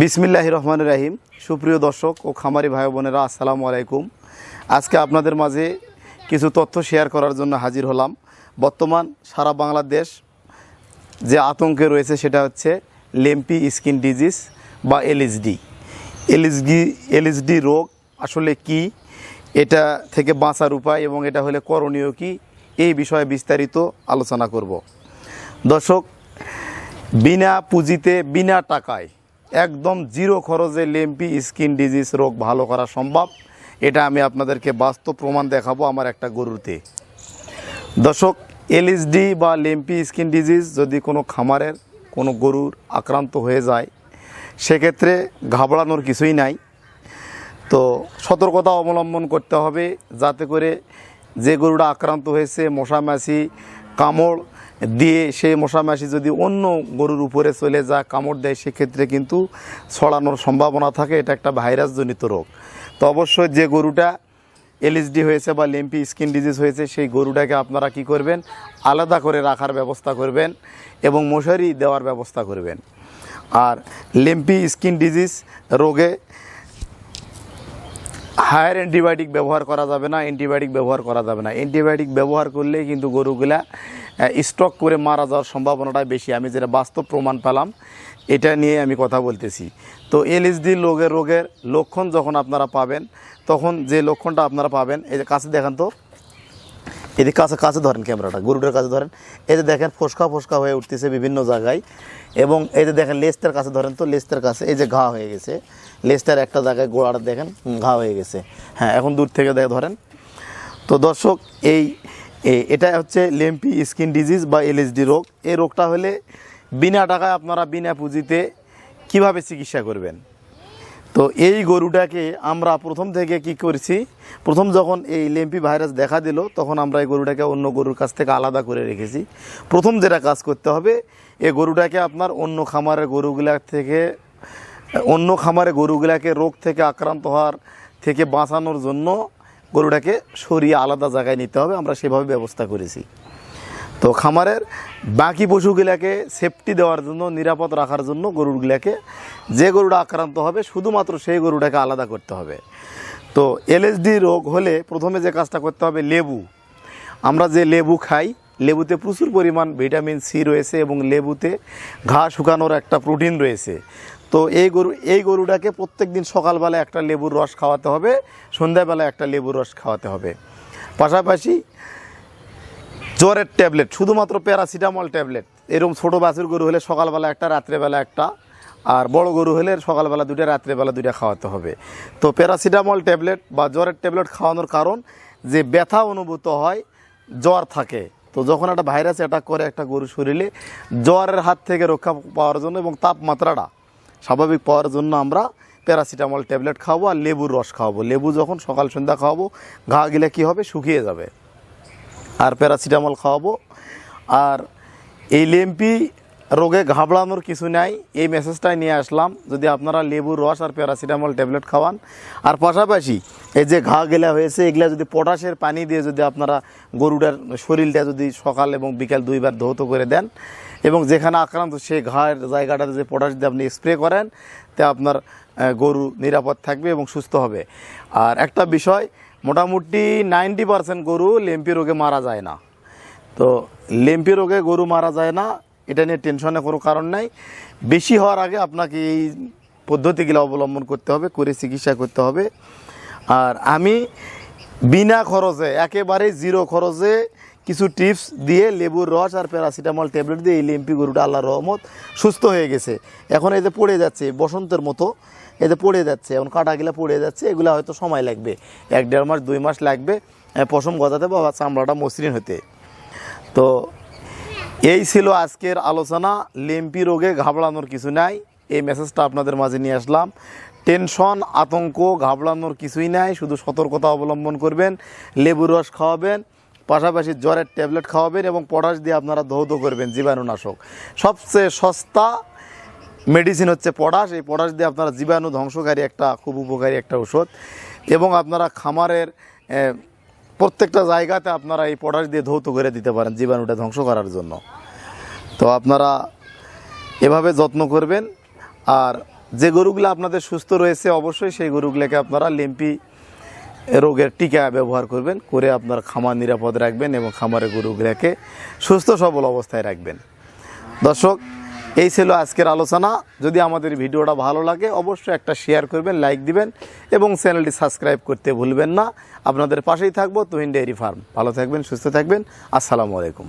বিসমিল্লাহ রহমান রাহিম। সুপ্রিয় দর্শক ও খামারি ভাই বোনেরা, আসসালামু আলাইকুম। আজকে আপনাদের মাঝে কিছু তথ্য শেয়ার করার জন্য হাজির হলাম। বর্তমান সারা বাংলাদেশ যে আতঙ্কে রয়েছে সেটা হচ্ছে লেম্পি স্কিন ডিজিজ বা এলএসডি এলএসডি এলএসডি রোগ আসলে কি? এটা থেকে বাঁচার উপায় এবং এটা হলে করণীয় কি? এই বিষয়ে বিস্তারিত আলোচনা করব। দর্শক, বিনা পুঁজিতে, বিনা টাকায় একদম জিরো খরচে লেম্পি স্কিন ডিজিজ রোগ ভালো করা সম্ভব। এটা আমি আপনাদেরকে বাস্তব প্রমাণ দেখাবো আমার একটা গরুতে। দর্শক এলএসডি বা লেম্পি স্কিন ডিজিজ যদি কোনো খামারের কোনো গরুর আক্রান্ত হয়ে যায়, সেক্ষেত্রে ঘাবড়ানোর কিছুই নাই। তো সতর্কতা অবলম্বন করতে হবে যাতে করে যে গরুটা আক্রান্ত হয়েছে, মশামাছি, কামড় দিয়ে সেই মশামাছি যদি অন্য গরুর উপরে চলে যা কামড় দেয়, সেক্ষেত্রে কিন্তু ছড়ানোর সম্ভাবনা থাকে। এটা একটা ভাইরাসজনিত রোগ। তো অবশ্যই যে গরুটা এলএসডি হয়েছে বা লেম্পি স্কিন ডিজিজ হয়েছে, সেই গরুটাকে আপনারা কি করবেন? আলাদা করে রাখার ব্যবস্থা করবেন এবং মশারি দেওয়ার ব্যবস্থা করবেন। আর লেম্পি স্কিন ডিজিজ রোগে হায়ার অ্যান্টিবায়োটিক ব্যবহার করা যাবে না, অ্যান্টিবায়োটিক ব্যবহার করা যাবে না। অ্যান্টিবায়োটিক ব্যবহার করলে কিন্তু গরুগুলা স্টক করে মারা যাওয়ার সম্ভাবনাটা বেশি। আমি যেটা বাস্তব প্রমাণ পেলাম, এটা নিয়ে আমি কথা বলতেছি। তো এলএসডি রোগের রোগের লক্ষণ যখন আপনারা পাবেন, তখন যে লক্ষণটা আপনারা পাবেন, এই যে কাছে দেখান তো। এদিকে কাছে কাছে ধরেন ক্যামেরাটা, গরুটার কাছে ধরেন। এই যে দেখেন ফোসকা ফোসকা হয়ে উঠতেছে বিভিন্ন জায়গায়। এবং এই যে দেখেন লেজটার কাছে ধরেন তো, লেজটার কাছে এই যে ঘা হয়ে গেছে। লেজটার একটা জায়গায় গোড়াটা দেখেন ঘা হয়ে গেছে। হ্যাঁ এখন দূর থেকে দেখে ধরেন। তো দর্শক, এই এটা হচ্ছে লেম্পি স্কিন ডিজিজ বা এলএসডি রোগ। এই রোগটা হলে বিনা টাকায় আপনারা বিনা পুঁজিতে কীভাবে চিকিৎসা করবেন? তো এই গরুটাকে আমরা প্রথম থেকে কি করছি? প্রথম যখন এই লেম্পি ভাইরাস দেখা দিল, তখন আমরা এই গরুটাকে অন্য গরুর কাছ থেকে আলাদা করে রেখেছি। প্রথম যেটা কাজ করতে হবে এই গরুটাকে আপনার অন্য খামারের গরুগুলা থেকে, অন্য খামারে গরুগুলাকে রোগ থেকে আক্রান্ত হওয়ার থেকে বাঁচানোর জন্য গরুটাকে সরিয়ে আলাদা জায়গায় নিতে হবে। আমরা সেভাবে ব্যবস্থা করেছি। তো খামারের বাকি পশুগুলাকে সেফটি দেওয়ার জন্য, নিরাপদ রাখার জন্য গরুগুলাকে যে গরুটা আক্রান্ত হবে, শুধুমাত্র সেই গরুটাকে আলাদা করতে হবে। তো এলএসডি রোগ হলে প্রথমে যে কাজটা করতে হবে, লেবু। আমরা যে লেবু খাই, লেবুতে প্রচুর পরিমাণ ভিটামিন সি রয়েছে এবং লেবুতে ঘা শুকানোর একটা প্রোটিন রয়েছে। তো এই গরু, এই গরুটাকে প্রত্যেক দিন সকালবেলা একটা লেবুর রস খাওয়াতে হবে, সন্ধ্যাবেলা একটা লেবুর রস খাওয়াতে হবে। পাশাপাশি জ্বরের ট্যাবলেট, শুধুমাত্র প্যারাসিটামল ট্যাবলেট। এরকম ছোটো বাছুর গরু হলে সকালবেলা একটা, রাত্রেবেলা একটা, আর বড় গরু হলে সকালবেলা দুইটা, রাত্রেবেলা দুইটা খাওয়াতে হবে। তো প্যারাসিটামল ট্যাবলেট বা জ্বরের ট্যাবলেট খাওয়ানোর কারণ, যে ব্যথা অনুভূত হয়, জ্বর থাকে। তো যখন একটা ভাইরাস অ্যাটাক করে একটা গরু শরীরে, জ্বরের হাত থেকে রক্ষা পাওয়ার জন্য এবং তাপমাত্রাটা স্বাভাবিক পাওয়ার জন্য আমরা প্যারাসিটামল ট্যাবলেট খাওয়াবো আর লেবুর রস খাওয়াবো। লেবু যখন সকাল সন্ধ্যা খাওয়াবো, ঘা গেলে কী হবে? শুকিয়ে যাবে। আর প্যারাসিটামল খাওয়াবো। আর এই লেম্পি রোগে ঘাবড়ানোর কিছু নাই, এই মেসেজটাই নিয়ে আসলাম। যদি আপনারা লেবুর রস আর প্যারাসিটামল ট্যাবলেট খাওয়ান। আর পাশাপাশি এই যে ঘা গেলা হয়েছে, এগুলা যদি পটাশের পানি দিয়ে যদি আপনারা গরুটার শরীরটা যদি সকাল এবং বিকাল দুইবার ধৌত করে দেন এবং যেখানে আক্রান্ত সেই ঘায়ের জায়গাটাতে যে পটাশ দিয়ে আপনি স্প্রে করেন, তে আপনার গরু নিরাপদ থাকবে এবং সুস্থ হবে। আর একটা বিষয় মোটামুটি নাইনটি পার্সেন্ট গরু লেম্পি রোগে মারা যায় না। তো লেম্পি রোগে গরু মারা যায় না, এটা নিয়ে টেনশনে কোনো কারণ নাই। বেশি হওয়ার আগে আপনাকে এই পদ্ধতিগুলো অবলম্বন করতে হবে, করে চিকিৎসা করতে হবে। আর আমি বিনা খরচে, একেবারে জিরো খরচে কিছু টিপস দিয়ে লেবুর রস আর প্যারাসিটামল ট্যাবলেট দিয়ে এই লেম্পি গরুটা আল্লাহ রহমত সুস্থ হয়ে গেছে। এখন এই যে পড়ে যাচ্ছে বসন্তের মতো এতে পড়ে যাচ্ছে, এখন কাটাগুলো পড়ে যাচ্ছে, এগুলো হয়তো সময় লাগবে। এক দেড় মাস, দুই মাস লাগবে পশম গজাতে বা চামড়াটা মসৃণ হতে। তো এই ছিল আজকের আলোচনা। লেম্পি রোগে ঘাবড়ানোর কিছু নাই, এই মেসেজটা আপনাদের মাঝে নিয়ে আসলাম। টেনশন আতঙ্ক, ঘাবড়ানোর কিছুই নাই, শুধু সতর্কতা অবলম্বন করবেন, লেবুর রস খাওয়াবেন, পাশাপাশি জ্বরের ট্যাবলেট খাওয়াবেন এবং পটাশ দিয়ে আপনারা ধৌত করবেন জীবাণুনাশক। সবচেয়ে সস্তা মেডিসিন হচ্ছে পটাশ। এই পটাশ দিয়ে আপনারা জীবাণু ধ্বংসকারী একটা, খুব উপকারী একটা ওষুধ এবং আপনারা খামারের প্রত্যেকটা জায়গাতে আপনারা এই পটাশ দিয়ে ধৌত করে দিতে পারেন জীবাণুটা ধ্বংস করার জন্য। তো আপনারা এভাবে যত্ন করবেন। আর যে গরুগুলো আপনাদের সুস্থ রয়েছে, অবশ্যই সেই গরুগুলোকে আপনারা লিম্পি রোগের টিকা ব্যবহার করবেন, করে আপনার খামার নিরাপদ রাখবেন এবং খামারের গরুগুলোকে সুস্থ সবল অবস্থায় রাখবেন। দর্শক এই ছিল আজকের আলোচনা। যদি আমাদের ভিডিওটা ভালো লাগে, অবশ্যই একটা শেয়ার করবেন লাইক দিবেন এবং চ্যানেলটি সাবস্ক্রাইব করতে ভুলবেন না। আপনাদের পাশেই থাকব, তুহিন ডেয়ারি ফার্ম ভালো থাকবেন, সুস্থ থাকবেন। আসসালামু আলাইকুম।